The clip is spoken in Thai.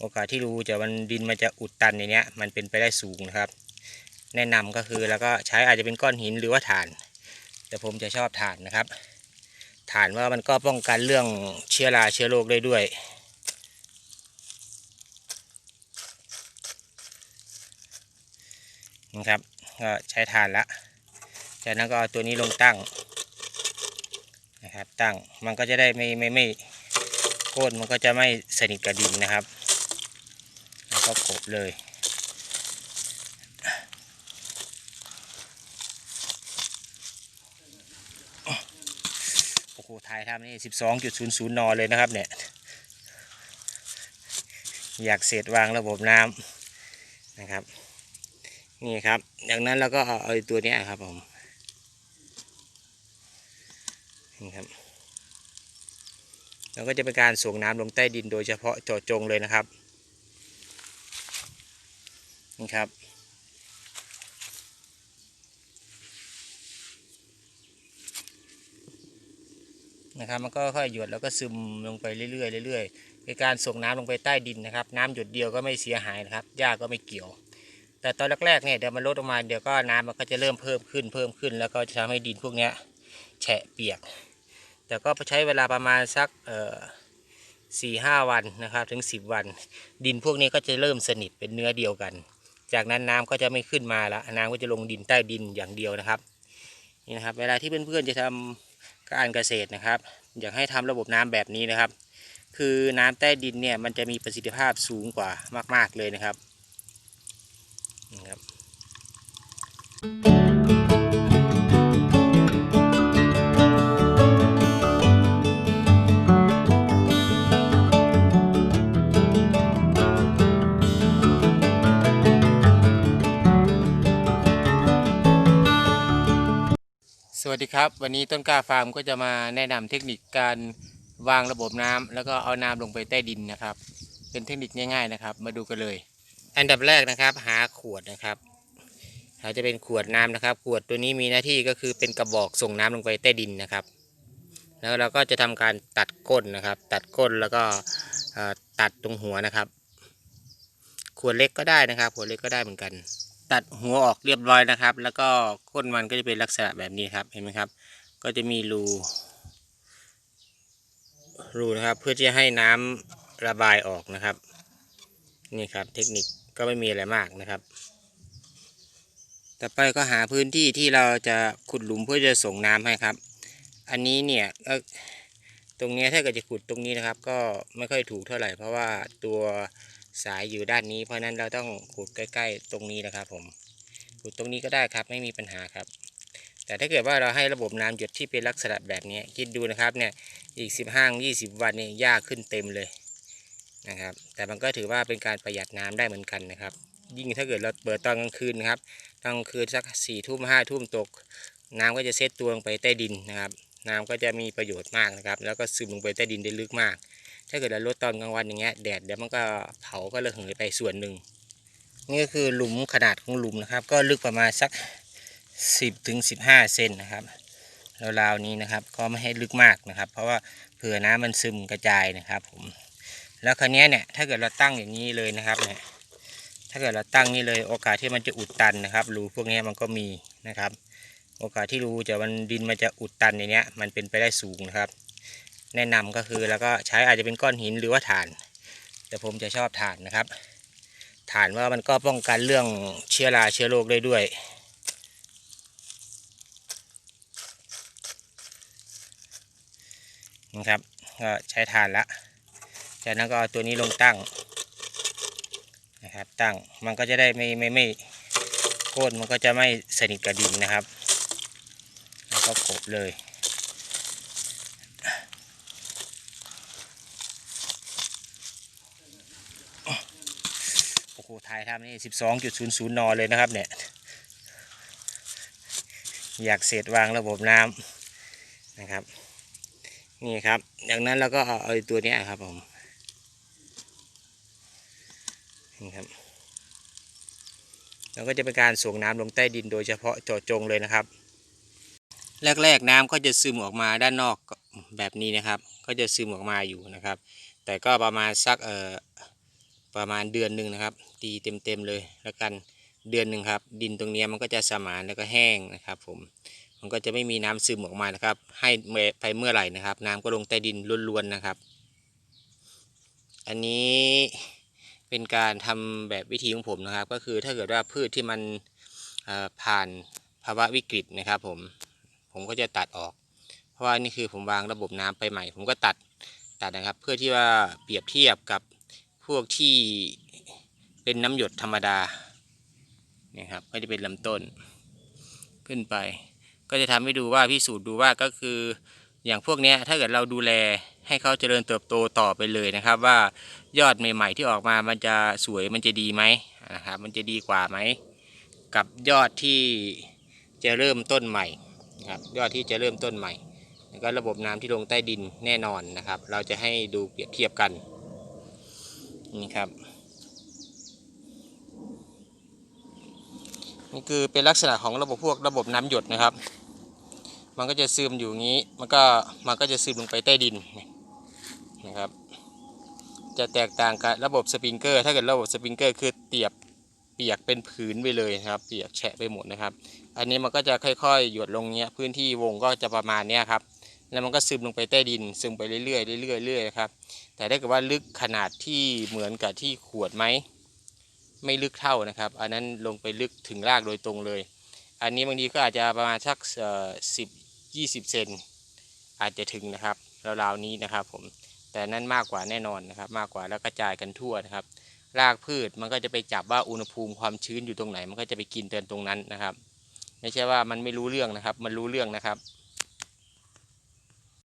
โอกาสที่รูจะมันดินมันจะอุดตันอย่างเนี้ยมันเป็นไปได้สูงนะครับ แนะนำก็คือแล้วก็ใช้อาจจะเป็นก้อนหินหรือว่าถ่าน แต่ผมจะชอบถ่านนะครับถ่านว่ามันก็ป้องกันเรื่องเชื้อราเชื้อโรคได้ด้วย นะครับก็ใช้ถ่านละจากนั้นก็เอาตัวนี้ลงตั้งนะครับตั้งมันก็จะได้ไม่ไม่ไม่โค่นมันก็จะไม่สนิทกับดินนะครับ แล้วก็กบเลย โอ้โหถ่ายทำนี่สิบสองจุดศูนย์ศูนย์นอเลยนะครับเนี่ย อยากเศษวางระบบน้ำนะครับ นี่ครับจากนั้นเราก็เอาไอ้ตัวนี้ครับผม นี่ครับเราก็จะเป็นการส่งน้ำลงใต้ดินโดยเฉพาะเจาะจงเลยนะครับ นี่ครับ นะครับ มันก็ค่อยหยดแล้วก็ซึมลงไปเรื่อยๆเรื่อยๆเป็นการส่งน้ำลงไปใต้ดินนะครับ น้ำหยดเดียวก็ไม่เสียหายนะครับหญ้าก็ไม่เกี่ยว แต่ตอนแรกๆเนี่ยเดี๋ยวมันลดลงมาเดี๋ยวก็น้ำมันก็จะเริ่มเพิ่มขึ้นเพิ่มขึ้น แล้วก็จะทำให้ดินพวกเนี้ยแฉะเปียก แต่ก็ใช้เวลาประมาณสักเอ่อสี่ห้าวันนะครับถึงสิบวัน ดินพวกนี้ก็จะเริ่มสนิทเป็นเนื้อเดียวกัน จากนั้นน้ำก็จะไม่ขึ้นมาละน้ำก็จะลงดินใต้ดินอย่างเดียวนะครับนี่นะครับ เวลาที่เพื่อนๆจะทำการเกษตรนะครับ อยากให้ทำระบบน้ำแบบนี้นะครับ คือน้ำใต้ดินเนี่ยมันจะมีประสิทธิภาพสูงกว่ามาก ๆเลยนะครับนะครับ ครับ วันนี้ต้นกล้าฟาร์มก็จะมาแนะนำเทคนิคการวางระบบน้ำแล้วก็เอาน้ำลงไปใต้ดินนะครับ เป็นเทคนิคง่ายๆนะครับ มาดูกันเลย อันดับแรกนะครับ หาขวดนะครับเราจะเป็นขวดน้ำนะครับ ขวดตัวนี้มีหน้าที่ก็คือเป็นกระบอกส่งน้ำลงไปใต้ดินนะครับ แล้วเราก็จะทำการตัดก้นนะครับ ตัดก้นแล้วก็ตัดตรงหัวนะครับ ขวดเล็กก็ได้นะครับ ขวดเล็กก็ได้เหมือนกัน ตัดหัวออกเรียบร้อยนะครับ แล้วก็ก้นมันก็จะเป็นลักษณะแบบนี้ครับเห็นไหมครับ ก็จะมีรูรูนะครับเพื่อที่จะให้น้ำระบายออกนะครับ นี่ครับเทคนิคก็ไม่มีอะไรมากนะครับ ต่อไปก็หาพื้นที่ที่เราจะขุดหลุมเพื่อจะส่งน้ำให้ครับ อันนี้เนี่ยก็ตรงนี้ถ้าเกิดจะขุดตรงนี้นะครับ ก็ไม่ค่อยถูกเท่าไหร่เพราะว่าตัว สายอยู่ด้านนี้ เพราะนั้นเราต้องขุดใกล้ๆ ตรงนี้นะครับผมขุดตรงนี้ก็ได้ครับไม่มีปัญหาครับ แต่ถ้าเกิดว่าเราให้ระบบน้ำหยดที่เป็นลักษณะแบบนี้คิดดูนะครับเนี่ยอีก 15 20 วันเนี่ยหญ้าขึ้นเต็มเลยนะครับ แต่มันก็ถือว่าเป็นการประหยัดน้ำได้เหมือนกันนะครับ ยิ่งถ้าเกิดเราเปิดตอนกลางคืนนะครับตอนกลางคืนสักสี่ทุ่มห้าทุ่มตก น้ำก็จะเซตตัวลงไปใต้ดินนะครับน้ำก็จะมีประโยชน์มากนะครับ แล้วก็ซึมลงไปใต้ดินได้ลึกมาก ถ้าเกิดเราลดตอนกลางวันอย่างเงี้ยแดดเดี๋ยวมันก็เผาก็ระเหยไปส่วนหนึ่งนี่ก็คือหลุมขนาดของหลุมนะครับ ก็ลึกประมาณสัก 10ถึง15 เซนนะครับราวๆนี้นะครับ ก็ไม่ให้ลึกมากนะครับ เพราะว่าเผื่อน้ำมันซึมกระจายนะครับ ผม แล้วคราวเนี้เนี่ยถ้าเกิดเราตั้งอย่างนี้เลยนะครับเนี่ยถ้าเกิดเราตั้งนี่เลยโอกาสที่มันจะอุดตันนะครับรูพวกนี้มันก็มีนะครับ โอกาสที่รูจะมันดินมันจะอุดตันอย่างเนี้ยมันเป็นไปได้สูงนะครับ แนะนำก็คือแล้วก็ใช้อาจจะเป็นก้อนหินหรือว่าถ่าน แต่ผมจะชอบถ่านนะครับถ่านว่ามันก็ป้องกันเรื่องเชื้อราเชื้อโรคได้ด้วย นะครับก็ใช้ถ่านละจากนั้นก็เอาตัวนี้ลงตั้งนะครับตั้งมันก็จะได้ไม่ไม่ไม่โค่นมันก็จะไม่สนิทกับดินนะครับ แล้วก็กบเลย โอ้โห ถ่ายทำนี่สิบสองจุดศูนย์ศูนย์นอเลยนะครับเนี่ย อยากเศษวางระบบน้ำนะครับ นี่ครับจากนั้นเราก็เอาไอ้ตัวนี้ครับผมนี่ครับแล้วก็จะเป็นการส่งน้ำลงใต้ดินโดยเฉพาะเจาะจงเลยนะครับ แรกๆน้ำก็จะซึมออกมาด้านนอกแบบนี้นะครับ ก็จะซึมออกมาอยู่นะครับ แต่ก็ประมาณสักเอ่อ ประมาณเดือนหนึ่งนะครับ ตีเต็มๆเลยแล้วกันเดือนหนึ่งครับ ดินตรงนี้มันก็จะสมานแล้วก็แห้งนะครับผมมันก็จะไม่มีน้ำซึมออกมานะครับ ให้ไปเมื่อไหร่นะครับ น้ำก็ลงใต้ดินล้วนๆนะครับ อันนี้เป็นการทำแบบวิธีของผมนะครับ ก็คือถ้าเกิดว่าพืชที่มันผ่านภาวะวิกฤตนะครับ ผมผมก็จะตัดออก เพราะว่านี่คือผมวางระบบน้ำไปใหม่ ผมก็ตัดตัดนะครับ เพื่อที่ว่าเปรียบเทียบกับ พวกที่เป็นน้ำหยดธรรมดาเนี่ยครับก็จะเป็นลำต้นขึ้นไป ก็จะทำให้ดูว่าพิสูจน์ดูว่าก็คืออย่างพวกเนี้ยถ้าเกิดเราดูแลให้เขาเจริญเติบโตต่อไปเลยนะครับ ว่ายอดใหม่ๆที่ออกมามันจะสวยมันจะดีไหมนะครับมันจะดีกว่าไหมกับยอดที่จะเริ่มต้นใหม่นะครับยอดที่จะเริ่มต้นใหม่แล้วก็ระบบน้ำที่ลงใต้ดินแน่นอนนะครับ เราจะให้ดูเปรียบเทียบกัน นี่ครับ นี่คือเป็นลักษณะของระบบพวกระบบน้ำหยดนะครับ มันก็จะซึมอยู่งี้ มันก็มันก็จะซึมลงไปใต้ดินนะครับ จะแตกต่างกับระบบสปริงเกอร์ ถ้าเกิดระบบสปริงเกอร์คือเตียบเปียกเป็นผืนไปเลยนะครับ เปียกแฉะไปหมดนะครับ อันนี้มันก็จะค่อยๆ หยดลงเนี้ยพื้นที่วงก็จะประมาณเนี้ยครับ แล้วมันก็ซึมลงไปใต้ดิน ซึมไปเรื่อยๆเรื่อยๆเรื่อยๆครับ แต่ถ้าเกิดว่าลึกขนาดที่เหมือนกับที่ขวดไหม ไม่ลึกเท่านะครับ อันนั้นลงไปลึกถึงรากโดยตรงเลย อันนี้บางทีก็อาจจะประมาณสักสิบยี่สิบเซนอาจจะถึงนะครับราวๆนี้นะครับผม แต่นั้นมากกว่าแน่นอนนะครับ มากกว่าแล้วกระจายกันทั่วนะครับ รากพืชมันก็จะไปจับว่าอุณหภูมิความชื้นอยู่ตรงไหน มันก็จะไปกินเตือนตรงนั้นนะครับ ไม่ใช่ว่ามันไม่รู้เรื่องนะครับ มันรู้เรื่องนะครับ